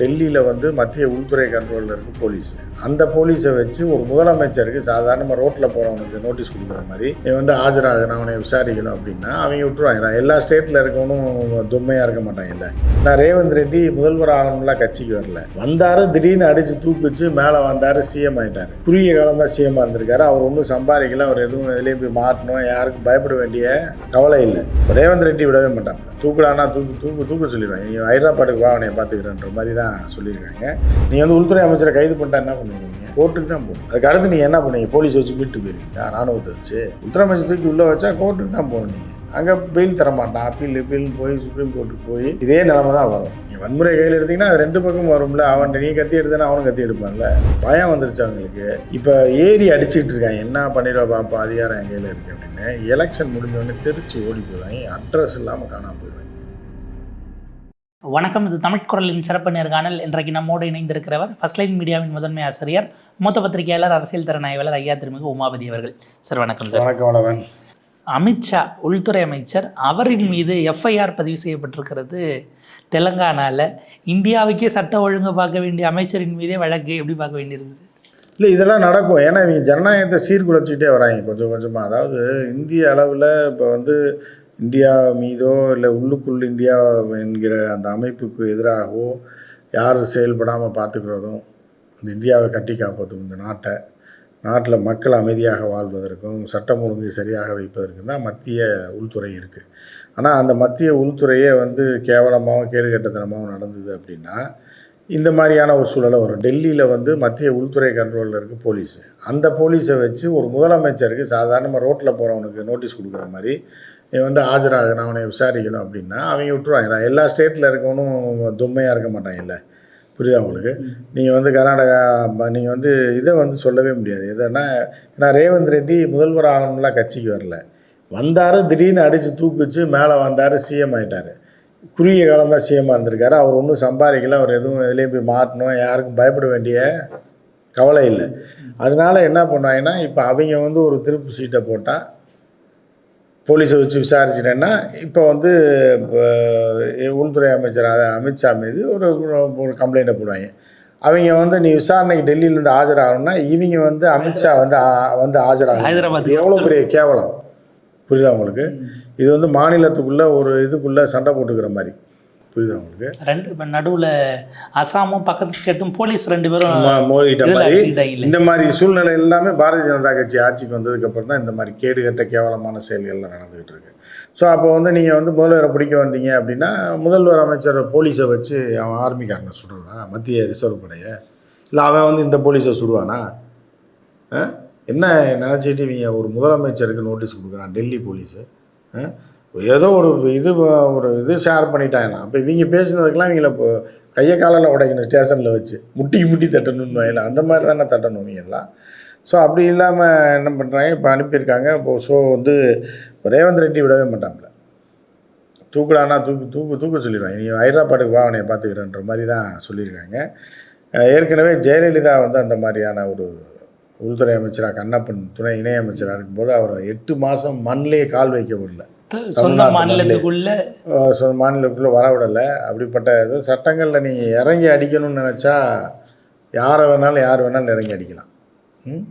டெல்லியில் வந்து மத்திய உள்துறை கண்ட்ரோலில் இருக்கு போலீஸ். அந்த போலீஸை வச்சு ஒரு முதலமைச்சருக்கு சாதாரணமாக ரோட்டில் போகிறவனுக்கு நோட்டீஸ் கொடுக்குற மாதிரி நீ வந்து ஆஜராகணும் அவனை விசாரிக்கணும் அப்படின்னா அவங்க விட்டுருவாங்க. நான் எல்லா ஸ்டேட்டில் இருக்கவனும் தொம்மையாக இருக்க மாட்டாங்கல்ல. நான் ரேவந்த் ரெட்டி முதல்வர் ஆகணும்லாம் கட்சிக்கு வரல. வந்தார் திடீர்னு அடித்து தூக்குச்சு மேலே வந்தார் சிஎம் ஆயிட்டார். குறுகிய காலம் தான் சிஎம் இருந்திருக்காரு. அவர் ஒன்றும் சம்பாதிக்கல அவர் எதுவும் எதுலேயும் போய் மாட்டணும் யாருக்கும் பயப்பட வேண்டிய கவலை இல்லை. ரேவந்த் ரெட்டி விடவே மாட்டாங்க தூக்குடானா தூக்கு தூக்கு தூக்க சொல்லிடுவாங்க நீ ஹைதராபாத்துக்கு வா அவனை பார்த்துக்கிறேன்ற மாதிரி தான் சொல்லியிருக்காங்க. நீ வந்து உள்துறை அமைச்சரை கைது பண்ணிட்டா என்ன பண்ணுவீங்க? கோர்ட்டுக்கு தான் போகணும். அதுக்கு அடுத்து நீங்கள் என்ன பண்ணுவீங்க? போலீஸ் வச்சு வீட்டு போயிருக்கீங்களா ராணுவத்தை வச்சு? உள்துறை அமைச்சர் தூக்கி உள்ளே வச்சா கோர்ட்டுக்கு தான் போகணும் நீங்கள் அங்கே பெயில் தர மாட்டான். அப்பீல் எப்பீல் போய் சுப்ரீம் கோர்ட்டுக்கு போய் இதே நிலமை தான் வரும். நீங்கள் வன்முறை கையில் எடுத்தீங்கன்னா அது ரெண்டு பக்கம் வரும்ல. அவன் நீ கத்தி எடுத்தனா அவனும் கத்தி எடுப்பான்ல. பயம் வந்துருச்சு அவங்களுக்கு. இப்போ ஏறி அடிச்சுக்கிட்டு இருக்காங்க. என்ன பண்ணிடுவா பாப்பா? அதிகாரம் என் கையில் இருக்குது அப்படின்னு. எலெக்ஷன் முடிஞ்சோடனே திருச்சி ஓடி போயிடுவாங்க அட்ரஸ் இல்லாமல் காணாமல் போயிடுவாங்க. வணக்கம். இது தமிழ் குரலின் சிறப்பு நேர்காணல் இன்றைக்கு நம்மோடு இணைந்திருக்கிறவர் ஃபர்ஸ்ட் லைன் மீடியாவின் முதன்மை ஆசிரியர் மூத்த பத்திரிகையாளர் அரசியல் திறனாய்வாளர் ஐயா திருமிகு உமாபதி அவர்கள். சார் வணக்கம் சார் வணக்கம் அமித்ஷா உள்துறை அமைச்சர். அவரின் மீது எஃப்ஐஆர் பதிவு செய்யப்பட்டிருக்கிறது தெலங்கானாவில் இந்தியாவுக்கே சட்ட ஒழுங்கு பார்க்க வேண்டிய அமைச்சரின் மீதே வழக்கு எப்படி பார்க்க வேண்டியிருக்குது இல்லை இதெல்லாம் நடக்கும். ஏன்னா இவங்க ஜனநாயகத்தை சீர்குலைச்சிக்கிட்டே வராங்க கொஞ்சம் கொஞ்சமாக அதாவது இந்திய அளவில் இப்போ வந்து இந்தியா மீதோ இல்லை உள்ளுக்குள் இந்தியா என்கிற அந்த அமைப்புக்கு எதிராகவோ யார் செயல்படாமல் பார்த்துக்கிறதும் இந்த இந்தியாவை கட்டி காப்பதும் இந்த நாட்டை நாட்டில் மக்கள் அமைதியாக வாழ்வதற்கும் சட்டம் ஒழுங்கை சரியாக வைப்பதற்கும் தான் மத்திய உள்துறை இருக்குது ஆனால் அந்த மத்திய உள்துறையே வந்து கேவலமாகவும் கேடுகட்டத்தனமாகவும் நடந்தது அப்படின்னா இந்த மாதிரியான ஒரு சூழலை வரும். டெல்லியில் வந்து மத்திய உள்துறை கண்ட்ரோலில் இருக்குது போலீஸ். அந்த போலீஸை வச்சு ஒரு முதலமைச்சருக்கு சாதாரணமாக ரோட்டில் போகிறவனுக்கு நோட்டீஸ் கொடுக்குற மாதிரி நீ வந்து ஆஜராகணும் அவனை விசாரிக்கணும் அப்படின்னா அவங்க விட்டுருவாங்க. எல்லா ஸ்டேட்டில் இருக்கவனும் தொம்மையாக இருக்க மாட்டாங்கல்ல. புரியுதா உங்களுக்கு? நீங்கள் வந்து கர்நாடகா நீங்கள் வந்து இதை வந்து சொல்லவே முடியாது. எதுனா ஏன்னா ரேவந்த் ரெட்டி முதல்வர் ஆகணும்லாம் கட்சிக்கு வரல. வந்தார் திடீர்னு அடித்து தூக்குச்சு மேலே வந்தார் சிஎம் ஆயிட்டார். குறுகிய காலம் தான் சிஎம்மாக இருந்திருக்காரு. அவர் ஒன்றும் சம்பாதிக்கல அவர் எதுவும் எதுலேயும் போய் மாட்டணும் யாருக்கும் பயப்பட வேண்டிய கவலை இல்லை. அதனால என்ன பண்ணுவாங்கன்னா இப்போ அவங்க வந்து ஒரு திருப்பு சீட்டை போட்டால் போலீஸை வச்சு விசாரிச்சிட்டேன்னா இப்போ வந்து இப்போ உள்துறை அமைச்சர் அமித்ஷா மீது ஒரு ஒரு கம்ப்ளைண்ட்டை போடுவாங்க. அவங்க வந்து நீ விசாரணைக்கு டெல்லியிலேருந்து ஆஜராகணும்னா இவங்க வந்து அமித்ஷா வந்து வந்து ஆஜராகணும். ஹைதராபாத் எவ்வளோ பெரிய கேவலம்? புரியுதா உங்களுக்கு? இது வந்து மாநிலத்துக்குள்ளே ஒரு இதுக்குள்ளே சண்டை போட்டுக்கிற மாதிரி. புரியுதா உங்களுக்கு ரெண்டு நடுவில் அசாமும் பக்கத்து ஸ்டேட்டும் போலீஸ் ரெண்டு பேரும் மோதிட்ட மாதிரி. இந்த மாதிரி சூழ்நிலை எல்லாமே பாரதிய ஜனதா கட்சி ஆட்சிக்கு வந்ததுக்கு அப்புறம் தான் இந்த மாதிரி கேடுகட்ட கேவலமான செயல்கள்லாம் நடந்துகிட்டு இருக்கு ஸோ அப்போ வந்து நீங்கள் வந்து முதல்வரை பிடிக்க வந்தீங்க அப்படின்னா முதல்வர் அமைச்சர் போலீஸை வச்சு அவன் ஆர்மிக்காரனை சுடுறதா மத்திய ரிசர்வ் படையை இல்லை அவன் வந்து இந்த போலீஸை சுடுவானா? என்ன நினச்சிட்டு இவங்க ஒரு முதலமைச்சருக்கு நோட்டீஸ் கொடுக்குறான் டெல்லி போலீஸு? ஏதோ ஒரு இது ஒரு இது ஷேர் பண்ணிட்டாங்கன்னா அப்போ இவங்க பேசுனதுக்கெல்லாம் இவங்கள இப்போ கையை காலில் உடைக்கணும் ஸ்டேஷனில் வச்சு. முட்டிக்கு முட்டி தட்டணும்னு வயல. அந்த மாதிரி தானே தட்டணும் இவங்கெல்லாம் ஸோ அப்படி இல்லாமல் என்ன பண்ணுறாங்க இப்போ அனுப்பியிருக்காங்க. இப்போ ஸோ வந்து ரேவந்த் ரெட்டி விடவே மாட்டாங்கள தூக்குடானா தூக்கு தூக்கு தூக்க சொல்லிடுவாங்க. நீ ஹைதராபாத்துக்கு வா அவனைய பார்த்துக்கிறேன்ற மாதிரி தான் சொல்லியிருக்காங்க. ஏற்கனவே ஜெயலலிதா வந்து அந்த மாதிரியான ஒரு உள்துறை அமைச்சராக கண்ணப்பன் துணை இணையமைச்சராக இருக்கும்போது அவர் எட்டு மாதம் மண்ணிலே கால் வைக்க விடல சொந்த மாநிலத்துக்குள்ள. அஹ் சொ மாநிலத்துக்குள்ளே வரவிடலை. அப்படிப்பட்ட இது சட்டங்களில் நீங்கள் இறங்கி அடிக்கணும்னு நினச்சா யாரை வேணாலும் யார் வேணாலும் இறங்கி அடிக்கலாம். ம்?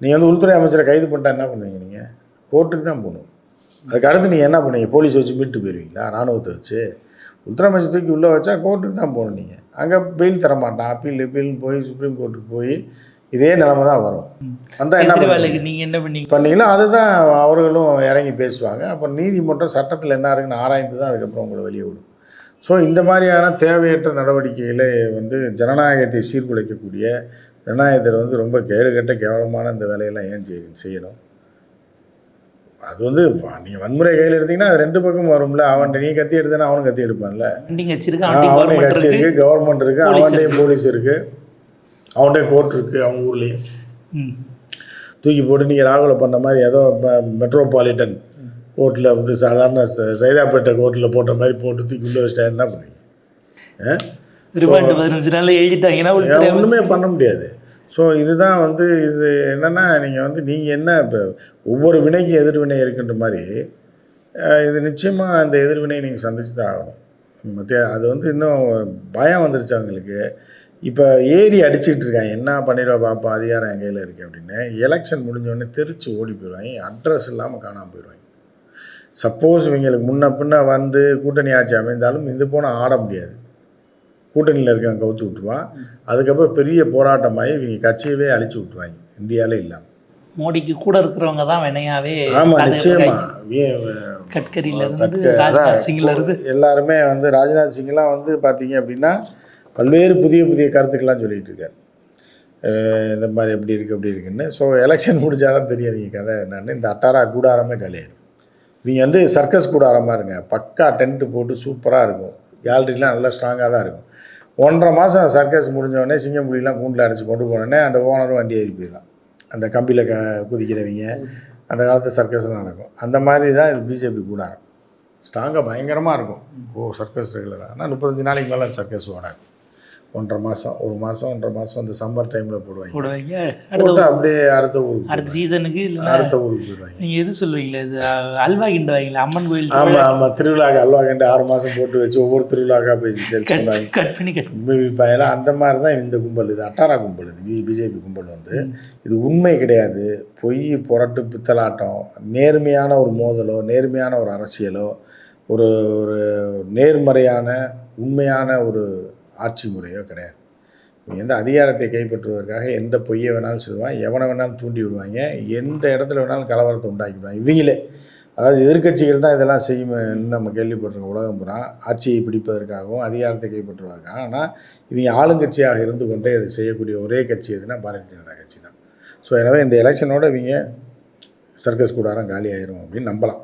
நீங்கள் வந்து உள்துறை அமைச்சரை கைது பண்ணிட்டா என்ன பண்ணுவீங்க நீங்கள் கோர்ட்டுக்கு தான் போகணும். அதுக்கு அடுத்து நீங்கள் என்ன பண்ணுவீங்க? போலீஸ் வச்சு மீட்டு போயிடுவீங்களா ராணுவத்தை வச்சு. உள்துறை அமைச்சர் தூக்கி உள்ளே வச்சா கோர்ட்டுக்கு தான் போகணும் நீங்கள் அங்கே பெயில் தர மாட்டான் அப்பீல் இப்பீல்னு போய் சுப்ரீம் கோர்ட்டுக்கு போய் இதே நிலமை தான் வரும். வந்தால் என்ன பண்ணுவீங்க? கெஜ்ரிவாலுக்கு நீங்க என்ன பண்ணீங்க? பண்ணீங்களோ அதுதான் அவர்களும் இறங்கி பேசுவாங்க. அப்போ நீதிமன்றம் சட்டத்தில் என்ன இருக்குன்னு ஆராய்ந்து தான் அதுக்கப்புறம் உங்களை வெளியே விடும். ஸோ இந்த மாதிரியான தேவையற்ற நடவடிக்கைகளை வந்து ஜனநாயகத்தை சீர்குலைக்கக்கூடிய ஜனநாயகத்தில் வந்து ரொம்ப கேடுகட்ட கேவலமான இந்த வேலையெல்லாம் ஏன் செய்ய செய்யணும்? அது வந்து நீங்கள் வன்முறை கையில் எடுத்தீங்கன்னா அது ரெண்டு பக்கம் வரும்ல. அவன்கிட்ட நீ கத்தி எடுத்தேன்னா அவனும் கத்தி எடுப்பான்ல. அவனே அவன்கிட்ட கட்சி கவர்மெண்ட் இருக்கு. கவர்மெண்ட் இருக்குது போலீஸ் அவன்கிட்டயும் போலீஸ் இருக்குது அவன்கிட்டயும் கோர்ட் இருக்குது அவங்க ஊர்லேயும். ம். தூக்கி போட்டு நீங்கள் ராகுல பண்ண மாதிரி ஏதோ மெட்ரோபாலிட்டன் கோர்ட்டில் வந்து சாதாரண ச- சைதாப்பேட்டை கோர்ட்டில் போட்ட மாதிரி போட்டு தூக்கி உள்ள வச்சிட்டா என்ன பண்ணுவீங்க ஒன்றுமே பண்ண முடியாது. ஸோ இதுதான் வந்து இது என்னென்னா நீங்கள் வந்து நீங்கள் என்ன இப்போ ஒவ்வொரு வினைக்கும் எதிர்வினை இருக்கின்ற மாதிரி இது நிச்சயமாக அந்த எதிர்வினையை நீங்கள் சந்திச்சு தான் ஆகணும். மத்திய அது வந்து இன்னும் பயம் வந்துருச்சு அவங்களுக்கு. இப்போ ஏறி அடிச்சுக்கிட்டு இருக்காங்க. என்ன பண்ணிடுவா பாப்பா? அதிகாரம் என் கையில் இருக்குது அப்படின்னு. எலெக்ஷன் முடிஞ்சோடனே தெரிச்சு ஓடி போயிடுவாங்க. அட்ரஸ் இல்லாமல் காணாமல் போயிடுவாங்க. சப்போஸ் இவங்களுக்கு முன்ன பின்ன வந்து கூட்டணி ஆட்சி அமைந்தாலும் இது போன ஆட முடியாது. கூட்டணியில் இருக்கவங்க கவுத்து விட்டுருவான். அதுக்கப்புறம் பெரிய போராட்டமாகி இவங்க கட்சியவே அழிச்சு விட்ருவாங்க இந்தியாவிலே இல்லாமல் மோடிக்கு கூட இருக்கிறவங்க தான் வினையாவே ஆமாம் நிச்சயமா. கட்கரியில இருந்து ராஜ்நாத் சிங்ல இருந்து. எல்லாருமே வந்து ராஜ்நாத் சிங்லாம் வந்து பார்த்தீங்க அப்படின்னா பல்வேறு புதிய புதிய கருத்துக்கள்லாம் சொல்லிகிட்டு இருக்கார். இந்த மாதிரி எப்படி இருக்குது அப்படி இருக்குன்னு. ஸோ எலெக்ஷன் முடிஞ்சாதான் தெரியும் நீங்கள் கதை என்னென்னு. இந்த அட்டாரா கூடாரமே காலியாயிடும் நீங்கள் வந்து சர்க்கஸ் கூடாரமாக இருங்க. பக்கா டென்ட்டு போட்டு சூப்பராக இருக்கும். கேலரிலாம் நல்லா ஸ்ட்ராங்காக தான் இருக்கும். ஒன்றரை மாதம் சர்க்கஸ் முடிஞ்சோடனே சிங்கம்புலிலாம் கூண்டில் அடைச்சி கொண்டு போனோடனே அந்த ஓனரும் வண்டி ஏறி போயிடலாம் அந்த கம்பியில் க குதிக்கிறவங்க அந்த காலத்து சர்க்கஸ்லாம் நடக்கும். அந்த மாதிரி தான் இது பிஜேபி கூடாரம். ஸ்ட்ராங்காக பயங்கரமாக இருக்கும். ஓ சர்க்கஸ் ரெகுலராக ஆனால் முப்பத்தஞ்சு நாளைக்கு மேலே சர்க்கஸ் ஓடாது. ஒன்றரை மாதம் ஒரு மாதம் ஒன்றரை மாதம் இந்த சம்மர் டைமில் போடுவாங்க. போடுவாங்க. அடுத்த அப்படியே அடுத்த ஊருக்கு அடுத்த சீசனுக்கு இல்லைன்னா அடுத்த ஊருக்கு போயிடுவாங்க. நீங்க எது சொல்லுவீங்களே? இது அல்வா கிண்டுவாங்களே அம்மன் கோயில் ஆமாம் ஆமாம் திருவிழாக்கு அல்வா கண்டு ஆறு மாதம் போட்டு வச்சு ஒவ்வொரு திருவிழாக்கா போய் சேல் பண்ணுவாங்க. கட் பண்ணி கட். விற்பாங்க அந்த மாதிரி தான் இந்த கும்பல். இது அட்டாரா கும்பல். இது பிஜேபி கும்பல் வந்து. இது உண்மை கிடையாது. பொய் புரட்டு பித்தலாட்டம். நேர்மையான ஒரு மோதலோ நேர்மையான ஒரு அரசியலோ ஒரு ஒரு நேர்மறையான உண்மையான ஒரு ஆட்சி முறையோ கிடையாது. இவங்க எந்த அதிகாரத்தை கைப்பற்றுவதற்காக எந்த பொய்யை வேணாலும் சொல்லுவான் எவனை வேணாலும் தூண்டி விடுவாங்க எந்த இடத்துல வேணாலும் கலவரத்தை உண்டாக்கிடுவாங்க இவங்களே அதாவது எதிர்க்கட்சிகள் தான் இதெல்லாம் செய்யும் நம்ம கேள்விப்பட்டிருக்கோம் உலகம் பூரா. ஆட்சியை பிடிப்பதற்காகவும் அதிகாரத்தை கைப்பற்றுவதற்காக. ஆனால் இவங்க ஆளுங்கட்சியாக இருந்து கொண்டே இதை செய்யக்கூடிய ஒரே கட்சி எதுனா பாரதிய ஜனதா கட்சி தான். ஸோ எனவே இந்த எலெக்ஷனோட இவங்க சர்க்கஸ் கூடாரம் காலி ஆயிரும் அப்படின்னு நம்பலாம்.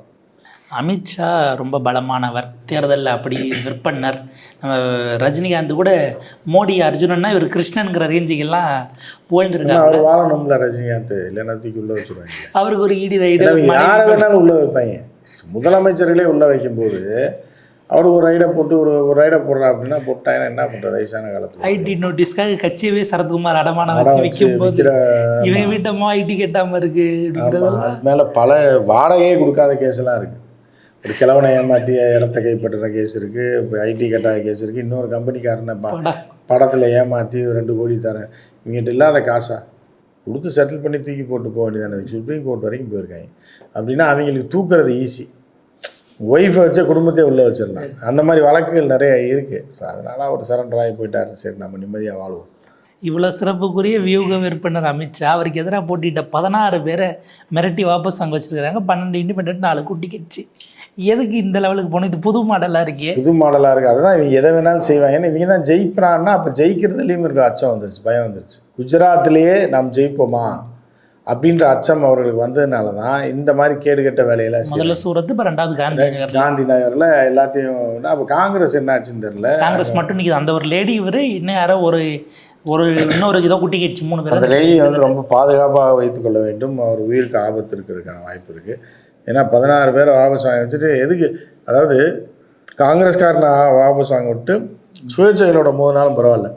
அமித்ஷா ரொம்ப பலமானவர். தேர்தலில் அப்படி விற்பனர் நம்ம ரஜினிகாந்த் கூட மோடி அர்ஜுனன்னா இவர் கிருஷ்ணனுங்கிற ரேஞ்சுக்கெல்லாம் புகழ்ந்துருக்காங்க அவர் வாழணும்ல ரஜினிகாந்த். இல்லைன்னா தூக்கி உள்ள வச்சுருவாங்க. அவருக்கு ஒரு ஈடி ரைடு யாரை வேணாலும் உள்ள வைப்பாங்க. முதலமைச்சர்களே உள்ள வைக்கும்போது அவர் ஒரு ரைடை போட்டு ஒரு ஒரு ரைடை போடுறா அப்படின்னா போட்டாங்கன்னா என்ன பண்ணுறது வயசான காலத்தில். ஐடி நோட்டீஸ்க்காக கட்சியவே சரத்குமார் அடமானம் அடம் வச்சு வைக்கும் போது இவன் வீட்டம்மா ஐடி கட்டாம இருக்கு. மேலே பல வாடகையே கொடுக்காத கேஸ்லாம் இருக்குது ஒரு கிழவனை ஏமாற்றி இடத்த கைப்பற்றுற கேஸ் இருக்குது இப்போ ஐடி கட்டாத கேஸ் இருக்குது இன்னொரு கம்பெனிக்காரனை பா போடா. படத்தில் ஏமாற்றி ரெண்டு கோடி தரேன். இவங்ககிட்ட இல்லாத காசா? கொடுத்து செட்டில் பண்ணி தூக்கி போட்டு போக வேண்டியதானே. சுப்ரீம் கோர்ட் வரைக்கும் போயிருக்காங்க. அப்படின்னா அவங்களுக்கு தூக்குறது ஈஸி ஒய்ஃபை வச்ச குடும்பத்தையே உள்ளே வச்சிடலாம். அந்த மாதிரி வழக்குகள் நிறைய இருக்குது ஸோ அதனால் அவர் சரண்டர் ஆகி போயிட்டார். சரி நம்ம நிம்மதியாக வாழ்வோம். இவ்வளோ சிறப்புக்குரிய வியூக விற்பனர் அமித்ஷா அவருக்கு எதிராக போட்டிட்ட பதினாறு பேரை மிரட்டி வாபஸ் வாங்க வச்சிருக்காங்க பன்னெண்டு இண்டிபெண்ட் நாலு குட்டி கட்சி எதுக்கு இந்த லெவலுக்கு போகணும்? இது புது மாடலாக இருக்கே. புது மாடலாக இருக்குது அதுதான் இவங்க எதை வேணாலும் செய்வாங்க. ஏன்னா இவங்க தான் ஜெயிப்பான்னா அப்போ ஜெயிக்கிறதுலேயும் இருக்க அச்சம் வந்துருச்சு பயம் வந்துருச்சு. குஜராத்லேயே நாம் ஜெயிப்போமா? அப்படின்ற அச்சம் அவர்களுக்கு வந்ததுனால தான் இந்த மாதிரி கேடுகெட்ட செய்றாங்க. முதல்ல சூரத் இப்போ ரெண்டாவது காந்தி நகர் காந்தி நகரில் எல்லாத்தையும் அப்போ காங்கிரஸ் என்னாச்சுன்னு தெரில காங்கிரஸ் மட்டும் நிற்கிது அந்த ஒரு லேடி இவர் இன்னும் யாரோ ஒரு ஒரு இன்னொரு ஏதோ குட்டி கட்சி மூணு அந்த பேர் லேடியை வந்து ரொம்ப பாதுகாப்பாக வைத்துக்கொள்ள வேண்டும். அவர் உயிருக்கு ஆபத்து இருக்கிறதுக்கான வாய்ப்பு இருக்குது ஏன்னா பதினாறு பேர் வாபஸ் வாங்கி வச்சுட்டு எதுக்கு? அதாவது காங்கிரஸ்காரனை வாபஸ் வாங்க விட்டு சுயேட்சைகளோட நாளும் பரவாயில்ல.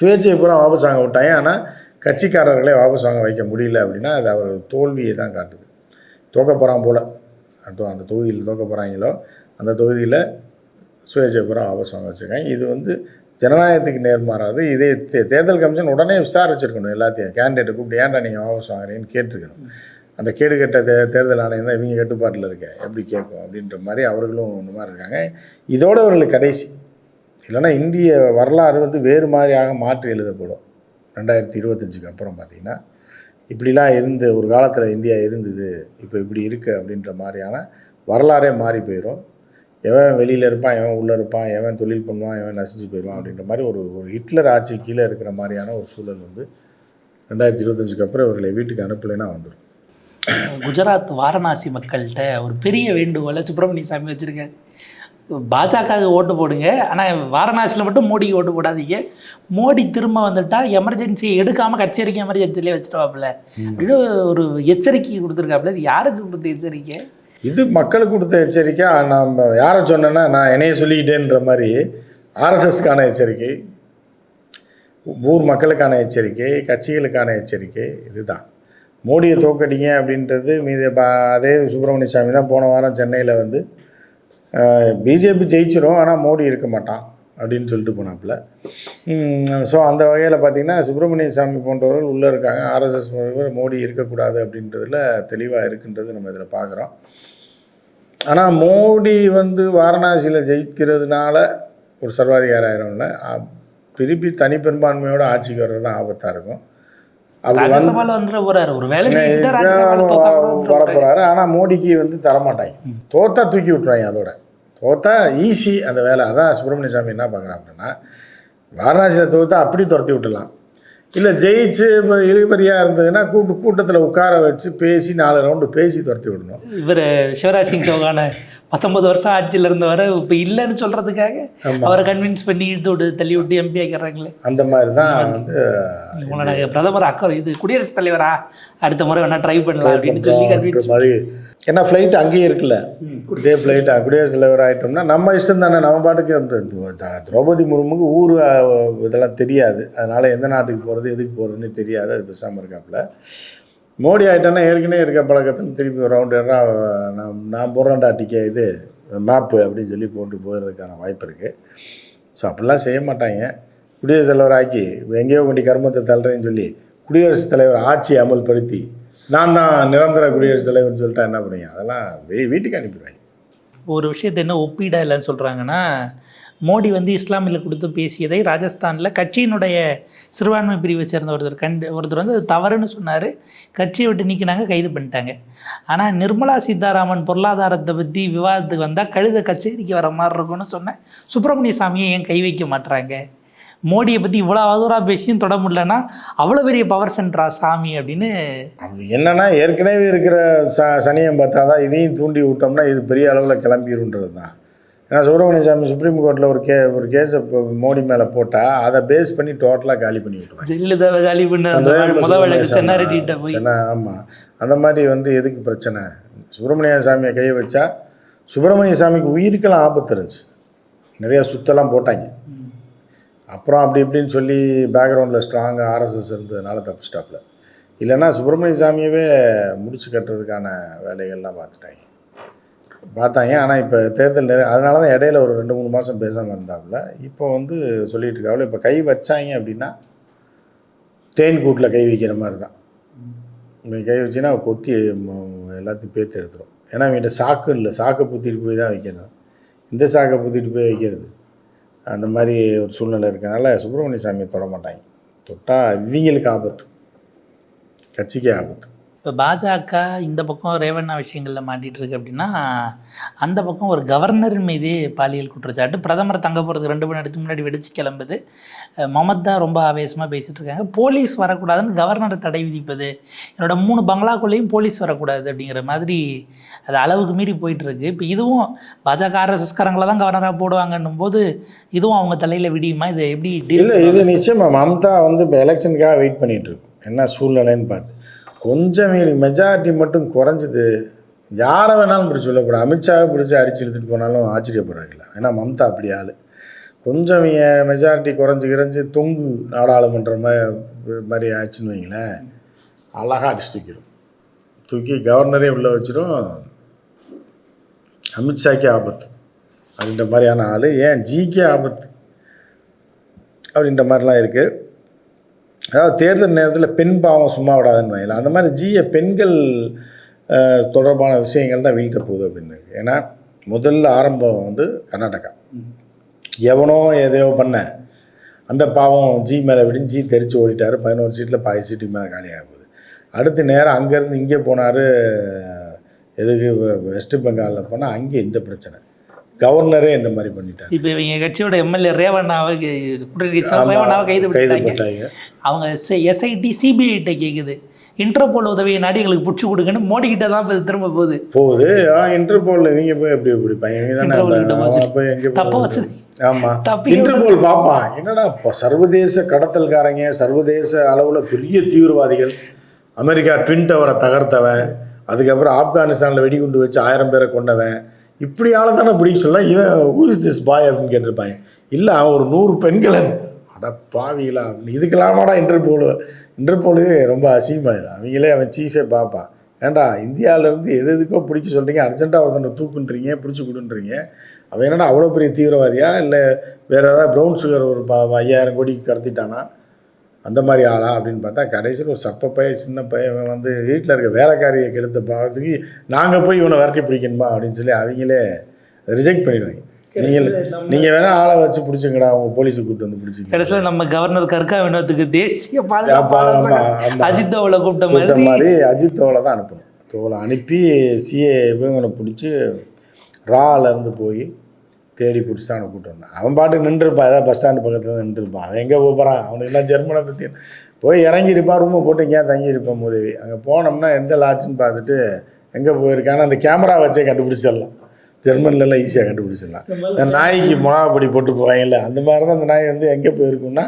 சுயேட்சையை பூரா வாபஸ் வாங்க விட்டாங்க. ஆனால் கட்சிக்காரர்களே வாபஸ் வாங்க வைக்க முடியல அப்படின்னா அது அவர் தோல்வியை தான் காட்டுது. தோக்க போகிறான் போல். அந்த அந்த தொகுதியில் தோக்க போகிறாங்களோ அந்த தொகுதியில் சுயேட்சை பூரா வாபஸ் வாங்க வச்சுருக்காங்க. இது வந்து ஜனநாயகத்துக்கு நேர்மாறாது இதே தே- தேர்தல் கமிஷன் உடனே விசாரிச்சிருக்கணும் எல்லாத்தையும். கேண்டிடேட்டை கூப்பிட்டு ஏன்டா நீங்கள் வாபஸ் வாங்குறீங்கன்னு கேட்டிருக்கணும். அந்த கேடு கட்ட தே தேர்தல் ஆணையம் தான் இவங்க கட்டுப்பாட்டில் இருக்க. எப்படி கேட்கும் அப்படின்ற மாதிரி அவர்களும் இந்த மாதிரி இருக்காங்க. இதோட அவர்களுக்கு கடைசி. இல்லைன்னா இந்திய வரலாறு வந்து வேறு மாதிரியாக மாற்றி எழுதப்படும். ரெண்டாயிரத்தி இருபத்தஞ்சுக்கு அப்புறம் பார்த்தீங்கன்னா இப்படிலாம் இருந்து ஒரு காலத்தில் இந்தியா இருந்தது இப்போ இப்படி இருக்குது அப்படின்ற மாதிரியான வரலாறே மாறி போயிடும் எவன் வெளியில் இருப்பான் எவன் உள்ளே இருப்பான் எவன் தொழில் பண்ணுவான் எவன் நசிஞ்சு போயிடுவான் அப்படின்ற மாதிரி ஒரு ஒரு ஹிட்லர் ஆட்சி கீழே இருக்கிற மாதிரியான ஒரு சூழல் வந்து ரெண்டாயிரத்தி இருபத்தஞ்சுக்கு அப்புறம் இவர்களை வீட்டுக்கு அனுப்பலைன்னா வந்துடும் குஜராத் வாரணாசி மக்கள்கிட்ட ஒரு பெரிய வேண்டுகோளை சுப்பிரமணிய சாமி வச்சுருக்காரு. பாஜகவுக்கு ஓட்டு போடுங்க. ஆனால் வாரணாசியில் மட்டும் மோடிக்கு ஓட்டு போடாதீங்க. மோடி திரும்ப வந்துட்டா எமர்ஜென்சி எடுக்காமல் கட்சி அறிக்கை எமர்ஜென்சிலே வச்சுருவாப்புல. அப்படின்னு ஒரு எச்சரிக்கை கொடுத்துருக்காப்புல. இது யாருக்கு கொடுத்த எச்சரிக்கை? இது மக்களுக்கு கொடுத்த எச்சரிக்கை. நம்ம யாரை சொன்னேன்னா நான் என்னைய சொல்லிக்கிட்டேன்ற மாதிரி ஆர்எஸ்எஸ்க்கான எச்சரிக்கை ஊர் மக்களுக்கான எச்சரிக்கை கட்சிகளுக்கான எச்சரிக்கை இதுதான். மோடியை தோக்கடிங்க அப்படின்றது மீது அதே சுப்பிரமணிய சாமி தான் போன வாரம் சென்னையில் வந்து பிஜேபி ஜெயிச்சிரும் ஆனால் மோடி இருக்க மாட்டான் அப்படின்னு சொல்லிட்டு போனாப்புல. ஸோ அந்த வகையில் பார்த்திங்கன்னா சுப்பிரமணிய சாமி போன்றவர்கள் உள்ளே இருக்காங்க. ஆர்எஸ்எஸ் மோடி இருக்கக்கூடாது அப்படின்றதுல தெளிவாக இருக்குன்றது நம்ம இதில் பார்க்குறோம் ஆனால் மோடி வந்து வாரணாசியில் ஜெயிக்கிறதுனால ஒரு சர்வாதிகாரம் ஆயிரும்ல திருப்பி தனிப்பெரும்பான்மையோட ஆட்சிக்கு வர்றது தான் ஆபத்தாக இருக்கும். ராஜ்யசபால வந்துட போறாரு. ஒரு வேலை போறாரு. ஆனால் மோடிக்கு வந்து தரமாட்டாங்க. தோத்தா தூக்கி விட்ருவாங்க அதோட. தோத்தா ஈஸி அந்த வேலை. அதான் சுப்பிரமணிய சாமி என்ன பார்க்குறான் அப்படின்னா வாரணாசியில் தோத்தா அப்படி துரத்தி விட்டுலாம் இல்லை ஜெயிச்சு இப்போ இழுபறியாக இருந்ததுன்னா கூட்டு கூட்டத்தில் உட்கார வச்சு பேசி நாலு ரவுண்டு பேசி துரத்தி விடணும். இவர் சிவராஜ் சிங் சௌகான பத்தொன்பது வருஷம் ஆட்சியில் இருந்தவரை இப்போ இல்லைன்னு சொல்றதுக்காக ஆமா. அவரை கன்வின்ஸ் பண்ணி இழுத்து விட்டு தள்ளி விட்டு எம்பி ஆக்கிறாங்களே அந்த மாதிரி தான் வந்து உங்களோட பிரதமர் அக்கா இது குடியரசுத் தலைவரா? அடுத்த முறை வேணா ட்ரை பண்ணலாம் அப்படின்னு சொல்லி கன்வின்ஸ் ஏன்னா ஃப்ளைட் அங்கேயே இருக்குல்ல. இதே ஃப்ளைட் குடியரசுத் தலைவர் ஆகிட்டோம்னா நம்ம இஷ்டம் தானே நம்ம பாட்டுக்கு திரௌபதி முர்முக்கு ஊர் இதெல்லாம் தெரியாது. அதனால் எந்த நாட்டுக்கு போகிறது எதுக்கு போகிறதுன்னு தெரியாது அது பேசாமல் இருக்காப்புல. மோடி ஆகிட்டோன்னா ஏற்கனவே இருக்க பழக்கத்தில் திருப்பி ரவுண்டு நான் நான் போடுறேன்டா டிக்கே இது மேப்பு அப்படின்னு சொல்லி போட்டு போயிடுறதுக்கான வாய்ப்பு இருக்குது ஸோ அப்படிலாம் செய்ய மாட்டாங்க. குடியரசுத் தலைவர் ஆக்கி எங்கேயோ கொண்டு கர்மத்தை தள்ளுறேன்னு சொல்லி குடியரசுத் தலைவர் ஆட்சியை அமல்படுத்தி நான் தான் நிரந்தர குடியரசுத் தலைவர்னு சொல்லிட்டா என்ன பண்ணுவீங்க அதெல்லாம் வீட்டுக்கு அனுப்பிடுவாங்க. ஒரு விஷயத்தை என்ன ஒப்பீடா இல்லைன்னு சொல்கிறாங்கன்னா மோடி வந்து இஸ்லாமியில் கொடுத்து பேசியதை ராஜஸ்தானில் கட்சியினுடைய சிறுபான்மை பிரிவை சேர்ந்த ஒருத்தர் கண்டு ஒருத்தர் வந்து அது தவறுன்னு சொன்னார். கட்சியை விட்டு நீக்கினாங்க கைது பண்ணிட்டாங்க. ஆனால் நிர்மலா சீதாராமன் பொருளாதாரத்தை பற்றி விவாதத்துக்கு வந்தால் கழுத கச்சேரிக்கு வர மாதிரி இருக்கும்னு சொன்னேன் சுப்பிரமணிய சாமியை ஏன் கை வைக்க மாட்டுறாங்க மோடியை பற்றி இவ்வளோ அவதூறாக பேசியும் தொட முடியலன்னா அவ்வளோ பெரிய பவர் சென்ட்ரா சாமி அப்படின்னு என்னன்னா ஏற்கனவே இருக்கிற ச சனியம் பார்த்தா தான் இதையும் தூண்டி விட்டோம்னா இது பெரிய அளவில் கிளம்பிடுன்றது தான் ஏன்னா சுப்பிரமணிய சாமி சுப்ரீம் கோர்ட்டில் ஒரு கே ஒரு கேஸை மோடி மேலே போட்டால் அதை பேஸ் பண்ணி டோட்டலாக காலி பண்ணி விட்டுருவாங்க. ஜெயலலிதாவை காலி பண்ண ஆமாம் அந்த மாதிரி வந்து எதுக்கு பிரச்சனை? சுப்பிரமணிய சாமியை கை வச்சா சுப்பிரமணிய சாமிக்கு உயிருக்கெல்லாம் ஆபத்து இருந்துச்சு. நிறையா சுத்தெல்லாம் போட்டாங்க. அப்புறம் அப்படி இப்படின்னு சொல்லி பேக்ரவுண்டில் ஸ்ட்ராங்காக ஆர்எஸ்எஸ் இருந்ததுனால தப்பிச்சிட்டாப்புல இல்லைன்னா சுப்பிரமணிய சாமியவே முடிச்சு கட்டுறதுக்கான வேலைகள்லாம் பார்த்துட்டாங்க. பார்த்தாங்க. ஆனால் இப்போ தேர்தல் நிறைய அதனால தான் இடையில ஒரு ரெண்டு மூணு மாதம் பேசாமல் இருந்தாப்புல. இப்போ வந்து சொல்லிட்டு இருக்காப்புல இப்போ கை வச்சாங்க அப்படின்னா தேன் கூட்டில் கை வைக்கிற மாதிரி தான். இப்படி கை வச்சுன்னா கொத்தி எல்லாத்தையும் பேத்து எடுத்துரும். ஏன்னா அவங்ககிட்ட சாக்கு இல்லை. சாக்கை புத்திட்டு போய் தான் வைக்கணும். இந்த சாக்கை புத்திட்டு போய் வைக்கிறது. அந்த மாதிரி ஒரு சூழ்நிலை இருக்கனால சுப்பிரமணிய சாமியை தொட மாட்டாங்க. தொட்டால் இவங்களுக்கு ஆபத்து. கட்சிக்கே ஆபத்து. இப்போ பாஜக இந்த பக்கம் ரேவண்ணா விஷயங்களில் மாட்டிட்டு இருக்கு அப்படின்னா அந்த பக்கம் ஒரு கவர்னர் மீதே பாலியல் குற்றச்சாட்டு பிரதமர் தங்க போகிறதுக்கு ரெண்டு மணி நேரத்துக்கு முன்னாடி வெடிச்சு கிளம்புது. மமதா ரொம்ப ஆவேசமாக பேசிட்டு இருக்காங்க. போலீஸ் வரக்கூடாதுன்னு கவர்னர் தடை விதிப்பது. என்னோட மூணு பங்களாக்குள்ளேயும் போலீஸ் வரக்கூடாது அப்படிங்கிற மாதிரி அது அளவுக்கு மீறி போயிட்டு இருக்கு. இப்போ இதுவும் பாஜக ஆர்எஸ்எஸ்காரங்களை தான் கவர்னராக போடுவாங்கன்னும் போது இதுவும் அவங்க தலையில் விடியுமா? இதை எப்படி இல்லை இது நிச்சயமாக மம்தா வந்து இப்போ எலெக்ஷனுக்காக வெயிட் பண்ணிட்டு இருக்கு. என்ன சூழ்நிலைன்னு பார்த்து கொஞ்சம் மெஜாரிட்டி மட்டும் குறைஞ்சது யாரை வேணாலும் பிடிச்சி சொல்லக்கூடாது அமித்ஷாவை பிடிச்சி அடிச்சு இழுத்துட்டு போனாலும் ஆச்சரியப்படுறாங்கல்ல ஏன்னா மம்தா அப்படி ஆள். கொஞ்சம் மெஜாரிட்டி குறைஞ்சி குறைஞ்சி தொங்கு நாடாளுமன்ற மாதிரி மாதிரி ஆச்சுன்னு வைங்களேன். அழகாக அடிச்சு தூக்கிடும் தூக்கி கவர்னரே உள்ளே வச்சிடும் அமித்ஷாக்கே ஆபத்து. அப்படின்ற மாதிரியான ஆள். ஏன் ஜிக்கே ஆபத்து? அப்படின்ற மாதிரிலாம் இருக்குது அதாவது தேர்தல் நேரத்தில் பெண் பாவம் சும்மா விடாதுன்னு வைங்களேன். அந்த மாதிரி ஜியை பெண்கள் தொடர்பான விஷயங்கள் தான் வீழ்த்த போகுது அப்படின்னு. ஏன்னா முதல்ல ஆரம்பம் வந்து கர்நாடகா. எவனோ எதையோ பண்ண. அந்த பாவம் ஜி மேலே விடிஞ்சு ஜி தெரிச்சு ஓடிட்டார். பதினோரு சீட்டில் பாதி சீட்டுக்கு மேலே காலியாக போகுது. அடுத்து நேரம் அங்கேருந்து இங்கே போனார் எதுக்கு வெஸ்ட் பெங்காலில் போனால் அங்கே இந்த பிரச்சனை. கவர்னரே இந்த மாதிரி பண்ணிட்டார். இப்போ இவங்க கட்சியோட எம்எல்ஏ ரேவண்ணாவை கூட்டணி கட்சி ரேவண்ணாவை கைது பண்ணிட்டாங்க. பண்ணிட்டாங்க. அவங்க எஸ்ஐடி சிபிஐட்ட கேட்குது இன்டர்போல் உதவியை நாடி எங்களுக்கு பிடிச்சி கொடுங்கன்னு மோடி கிட்ட தான் திரும்ப போகுது. போகுது. இன்டர்போலில் இவங்க போய் எப்படி பிடிப்பாங்க இவங்க தானே Interpol கிட்ட அவன் போச்சு. போய் எங்கே தப்பா வச்சது ஆமாம் இன்டர்போல் பார்ப்பான் என்னடா இப்போ சர்வதேச கடத்தல்காரங்க சர்வதேச அளவில் பெரிய தீவிரவாதிகள். அமெரிக்கா ட்வின் டவரை தகர்த்தவன். அதுக்கப்புறம் ஆப்கானிஸ்தானில் வெடிகுண்டு வச்சு ஆயிரம் பேரை கொண்டவன் இப்படி ஆளை தானே பிடிக்க சொல்ல இவன் ஊஸ் திஸ் பாய் அப்படின்னு கேட்டிருப்பாங்க. இல்லை அவன் ஒரு நூறு பெண்களை அட பாவிகளா இதுக்கெல்லாமாடா இன்டர்போல் இன்டர்போலு ரொம்ப அசிங்கமாயிடும் அவங்களே அவன் சீஃபே பார்ப்பான் ஏன்டா இந்தியாவிலேருந்து எது எதுக்கோ பிடிக்க சொல்கிறீங்க அர்ஜென்ட்டாக ஒருத்தனை தூக்குன்றீங்க பிடிச்சி கொடுன்றீங்க. அவன் என்னடா அவ்வளோ பெரிய தீவிரவாதியா? இல்லை வேறு ஏதாவது ப்ரௌன் சுகர் ஒரு ப ஐயாயிரம் கோடிக்கு கடத்திட்டானா? அந்த மாதிரி ஆளா அப்படின்னு பார்த்தா கடைசியில் ஒரு சப்ப பையன் சின்ன பையன் வந்து வீட்டில் இருக்க வேலைக்காரியை கெடுத்த பார்த்துக்கு நாங்கள் போய் இவனை விரட்டி பிடிக்கணுமா? அப்படின்னு சொல்லி அவங்களே ரிஜெக்ட் பண்ணிடுவாங்க. நீங்கள் நீங்கள் வேணால் ஆளை வச்சு பிடிச்சிங்கடா அவங்க போலீஸை கூப்பிட்டு வந்து பிடிச்சிங்க. கடைசியில் நம்ம கவர்னர் கற்கா வினோத்துக்கு தேசிய பாதுகாப்பு. அஜித் தோவலை கூப்பிட்ட மாதிரி மாதிரி அஜித் தோலை தான் அனுப்பணும். தோலை அனுப்பி சிஏ இவங்களை பிடிச்சி ரால இருந்து போய் தேடி பிடிச்சி தான் அவனை கூப்பிட்டு வந்தான். அவன் பாட்டுக்கு நின்றுருப்பான் ஏதாவது பஸ் ஸ்டாண்டு பக்கத்தில் தான் நின்றுருப்பான். அவன் எங்கே போகிறான் அவனுக்கு என்ன ஜெர்மனை பற்றி போய் இறங்கியிருப்பான் ரூமை போட்டு எங்கேயா தங்கியிருப்பான் உதவி அங்கே போனோம்னா எந்த லாட்ஜுன்னு பார்த்துட்டு எங்கே போயிருக்கான்னு அந்த கேமரா வச்சே கண்டுபிடிச்சிடலாம். ஜெர்மன்லலாம் ஈஸியாக கண்டுபிடிச்சிடலாம். இந்த நாய்க்கு மிளகாப்பொடி போட்டு போவாங்கல்ல அந்த மாதிரி தான் அந்த நாய் வந்து எங்கே போயிருக்குன்னா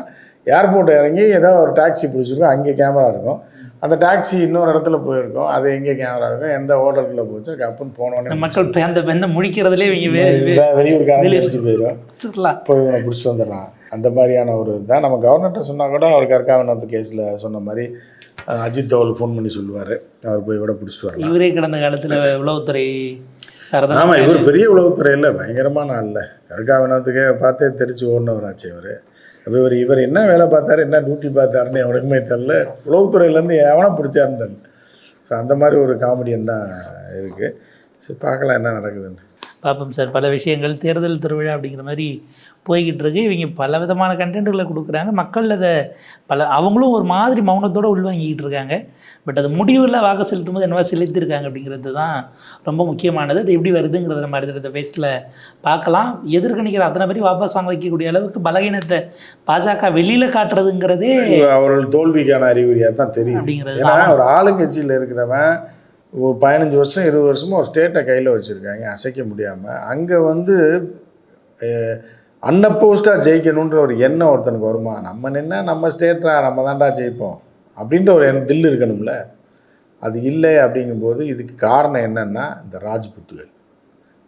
ஏர்போர்ட் இறங்கி ஏதோ ஒரு டாக்ஸி பிடிச்சிருக்கோம் அங்கே கேமரா இருக்கும். அந்த டாக்ஸி இன்னொரு இடத்துல போயிருக்கோம். அது எங்கே கேமரா இருக்கும்? எந்த ஹோட்டலில் போச்சோ? கப்புன்னு போனோடனே மக்கள் பேந்த பேந்த முடிக்கிறதுலே இவங்க வெளியூர்காரங்க பிடிச்சி போயிடும் போய் இவனை பிடிச்சிட்டு வந்துடுறான். அந்த மாதிரியான ஒரு இதுதான் நம்ம கவர்னர்கிட்ட சொன்னால் கூட அவர் கற்காவினத்து கேஸில் சொன்ன மாதிரி அஜித் தோவலுக்கு ஃபோன் பண்ணி சொல்லுவார். அவர் போய் கூட பிடிச்சிட்டு வரலாம். இவரே கடந்த காலத்துல உளவுத்துறை ஆமாம் இவர் பெரிய உளவுத்துறையில் பயங்கரமான ஆள்ல கற்காவினத்துக்கே பார்த்தே தெரிச்சு ஓடினவராச்சு இவர். அப்போ இவர் இவர் என்ன வேலை பார்த்தாரு என்ன டியூட்டி பார்த்தாருன்னு எவனுக்குமே தெரில உளவுத்துறையிலேருந்து எவனை பிடிச்சாருன்னு தெரில ஸோ அந்த மாதிரி ஒரு காமெடியன் தான் இருக்குது சரி பார்க்கலாம் என்ன நடக்குதுன்னு. பார்ப்போம் சார். பல விஷயங்கள் தேர்தல் திருவிழா அப்படிங்கிற மாதிரி போய்கிட்டு இருக்கு. இவங்க பல விதமான கண்டென்ட்டுகளை கொடுக்குறாங்க. மக்கள் அதை பல அவங்களும் ஒரு மாதிரி மௌனத்தோடு உள்வாங்கிக்கிட்டு இருக்காங்க. பட் அது முடிவில் வாக்கு செலுத்தும் போது என்னவா செலுத்திருக்காங்க அப்படிங்கிறது தான் ரொம்ப முக்கியமானது. அது எப்படி வருதுங்கிறத நம்ம அடுத்த பேஸில் பார்க்கலாம். எதிர்கணிக்கிற அத்தனை பேரையும் வாபஸ் வாங்க வைக்கக்கூடிய அளவுக்கு பலகீனத்தை பாஜக வெளியில் காட்டுறதுங்கிறதே அவர்கள் தோல்விக்கான அறிகுறியாக தான். தெரியுது அப்படிங்கிறது ஒரு ஆளுங்கட்சியில் இருக்கிறவன் ஒரு பதினஞ்சு வருஷம் இருபது வருஷமாக ஒரு ஸ்டேட்டை கையில் வச்சுருக்காங்க அசைக்க முடியாமல் அங்கே வந்து அன்னப்போஸ்டாக ஜெயிக்கணுன்ற ஒரு எண்ணம் ஒருத்தனுக்கு வருமா? நம்ம நின்னா நம்ம ஸ்டேட்டா நம்ம தான்டா ஜெயிப்போம். அப்படின்ற ஒரு எண்ணம் தில் இருக்கணும்ல. அது இல்லை அப்படிங்கும்போது இதுக்கு காரணம் என்னன்னா இந்த ராஜ்புத்துகள்.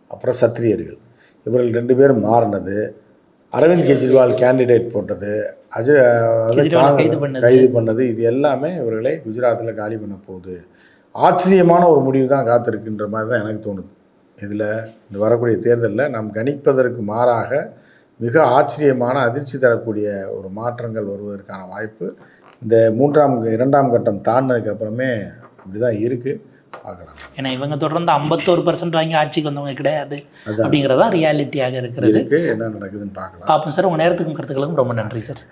அப்புறம் சத்திரியர்கள். இவர்கள் ரெண்டு பேரும் மாறினது. அரவிந்த் கெஜ்ரிவால் கேண்டிடேட் போட்டது. அஜய். கைது பண்ணது. இது எல்லாமே இவர்களை குஜராத்தில் காலி பண்ண போகுது. ஆச்சரியமான ஒரு முடிவு தான் காத்திருக்குன்ற மாதிரி தான் எனக்கு தோணுது. இதில் இந்த வரக்கூடிய தேர்தலில் நாம் கணிப்பதற்கு மாறாக மிக ஆச்சரியமான அதிர்ச்சி தரக்கூடிய ஒரு மாற்றங்கள் வருவதற்கான வாய்ப்பு இந்த மூன்றாம் இரண்டாம் கட்டம் தாண்டினதுக்கு அப்புறமே அப்படி தான் இருக்குது பார்க்கலாம். ஏன்னா இவங்க தொடர்ந்து ஐம்பத்தோரு பர்சன்ட் வாங்கி ஆட்சிக்கு வந்தவங்க கிடையாது அப்படிங்கிறதா ரியாலிட்டியாக இருக்கிறது. என்ன நடக்குதுன்னு பார்க்கலாம். பார்ப்போம் சார். உங்கள் நேரத்துக்கும் கருத்துக்களுக்கும் ரொம்ப நன்றி சார்.